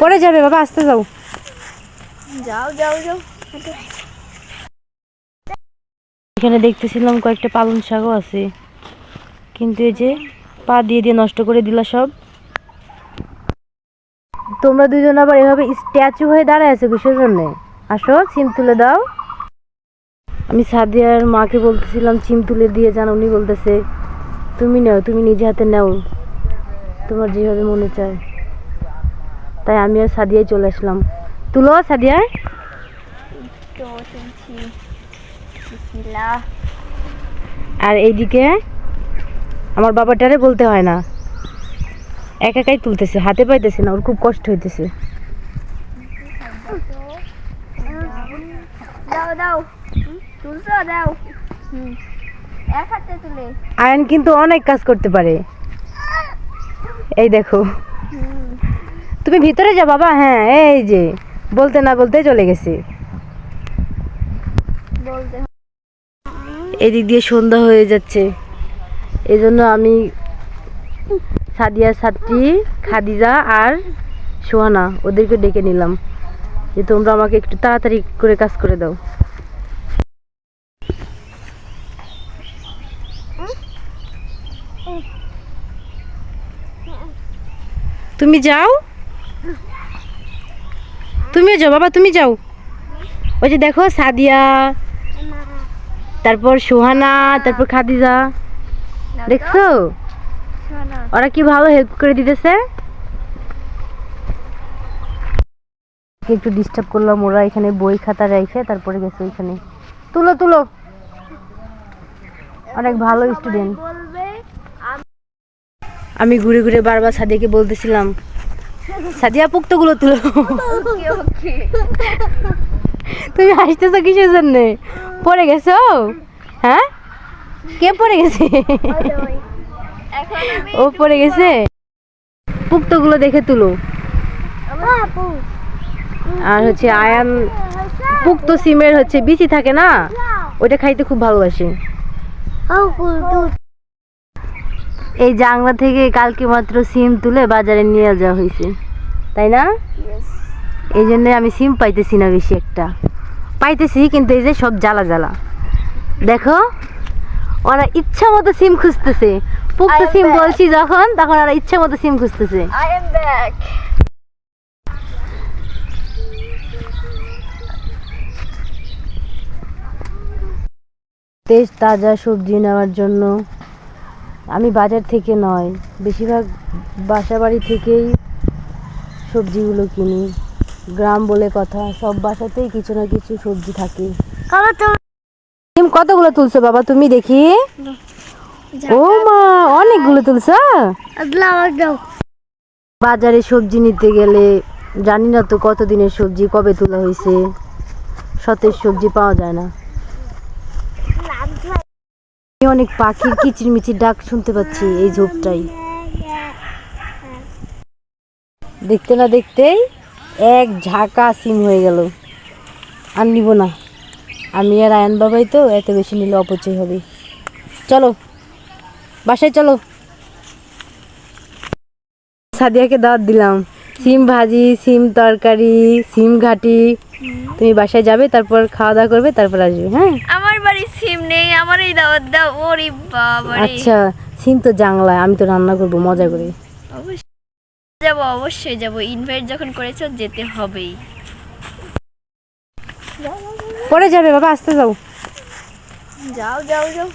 পরে যাবে বাবা আসতে যাও। যাও যাও যাও। এখানে দেখতেছিলাম কয়েকটা পালং শাকও আছে। কিন্তু এই যে পা দিয়ে দিয়ে নষ্ট করে দিলা সব। তোমরা দুজন আবার এভাবে স্ট্যাচু হয়ে দাঁড়ায় আছো কিসের জন্য? আসো সিম তুলে দাও। আমি সাদিয়ার মাকে বলতেছিলাম চিম তুলে দিয়ে যান। উনি বলতেছে তুমি নাও তুমি নিজে হাতে নাও। তোমার যেভাবে মনে চায়। তাই আমি আর সাদিয়ায় চলে আসলাম। তুলো সাদিয়ায় আর এইদিকে আমার বাবাটারে বলতে হয় না। একা একাই তুলতেছে হাতে পাইতেছে না ওর খুব কষ্ট হইতেছে। আয়ন কিন্তু অনেক কাজ করতে পারে। এই দেখো। তুমি ভিতরে যা বাবা হ্যাঁ এই যে বলতে না বলতে চলে গেছে। এদিক দিয়ে সন্ধ্যা হয়ে যাচ্ছে। এই জন্য আমি সাদিয়া ছাত্রী খাদিজা আর সোহানা ওদেরকে ডেকে নিলাম। যে তোমরা আমাকে একটু তাড়াতাড়ি করে কাজ করে দাও। তুমি যাও। তুমিও যাও, বাবা, তুমি যাও। ওই যে দেখো, সাদিয়া, তারপর সোহানা, তারপর খাদিজা। দেখছ? ওরা কি ভালো হেল্প করে দিতেছে? একটু ডিস্টার্ব করলাম, ওরা এখানে বই খাতা রেখে তারপরে গেছে ওইখানে। তুলো তুলো। অনেক ভালো স্টুডেন্ট আমি ঘুরে ঘুরে বারবার সাদিয়াকে বলতেছিলাম সাদিয়া পুক্তগুলো তুলো। তুমি হাসতেছো কিসের জন্য? পড়ে গেছো? হ্যাঁ? কে পড়ে গেছে? ও পড়ে গেছে? পুক্তগুলো দেখে তুলো। আর হচ্ছে আয়ান পুক্ত সিমের হচ্ছে বিচি থাকে না ওইটা খাইতে খুব ভালোবাসে। এই জাংলা থেকে কালকে মাত্র সিম তুলে বাজারে নিয়ে যাওয়া হয়েছে। তাই না? এই জন্য আমি সিম পাইতেছি না বেশি একটা। পাইতেছি কিন্তু এই যে সব জ্বালা জ্বালা। দেখো ওরা ইচ্ছা মতো সিম খুঁজতেছে। পুক্ত সিম বলছি যখন তখন ওরা ইচ্ছা মতো সিম খুঁজতেছে। তেজ তাজা সবজি নেওয়ার জন্য আমি বাজার থেকে নয় বেশিরভাগ বাসা বাড়ি থেকেই সবজিগুলো কিনি। গ্রাম বলে কথা সব বাসাতেই কিছু না কিছু সবজি থাকে। সিম কতগুলো তুলছো বাবা? তুমি দেখি। ও মা অনেকগুলো তুলছো? বাজারে সবজি নিতে গেলে জানি না তো কত দিনের সবজি কবে তোলা হয়েছে। সতেজ সবজি পাওয়া যায় না। অনেক পাখির কিচিরমিচির ডাক শুনতে পাচ্ছি এই ঝোপটাই। দেখতে না দেখতেই এক ঝাঁকা সিম হয়ে গেল। আর নিব না। আমি আর আয়ন বাবাই তো এত বেশি নিলে অপচয় হবে। চলো, বাসায় চলো। সাদিয়াকে দাওয়াত দিলাম। সিম ভাজি, সিম তরকারি, সিম ঘাটি। তুমি বাসায় যাবে, তারপর খাওয়া দাওয়া করবে, তারপর আসবে হ্যাঁ? নেই আমার দাওয়াত দাও ওরে বাবা আচ্ছা সিন তো জাংলায় আমি তো রান্না করব মজা করে। অবশ্যই যাব অবশ্যই যাব। ইনভাইট যখন করেছ যেতে হবেই। পরে যাবে বাবা আসতে যাও। যাও যাও যাও।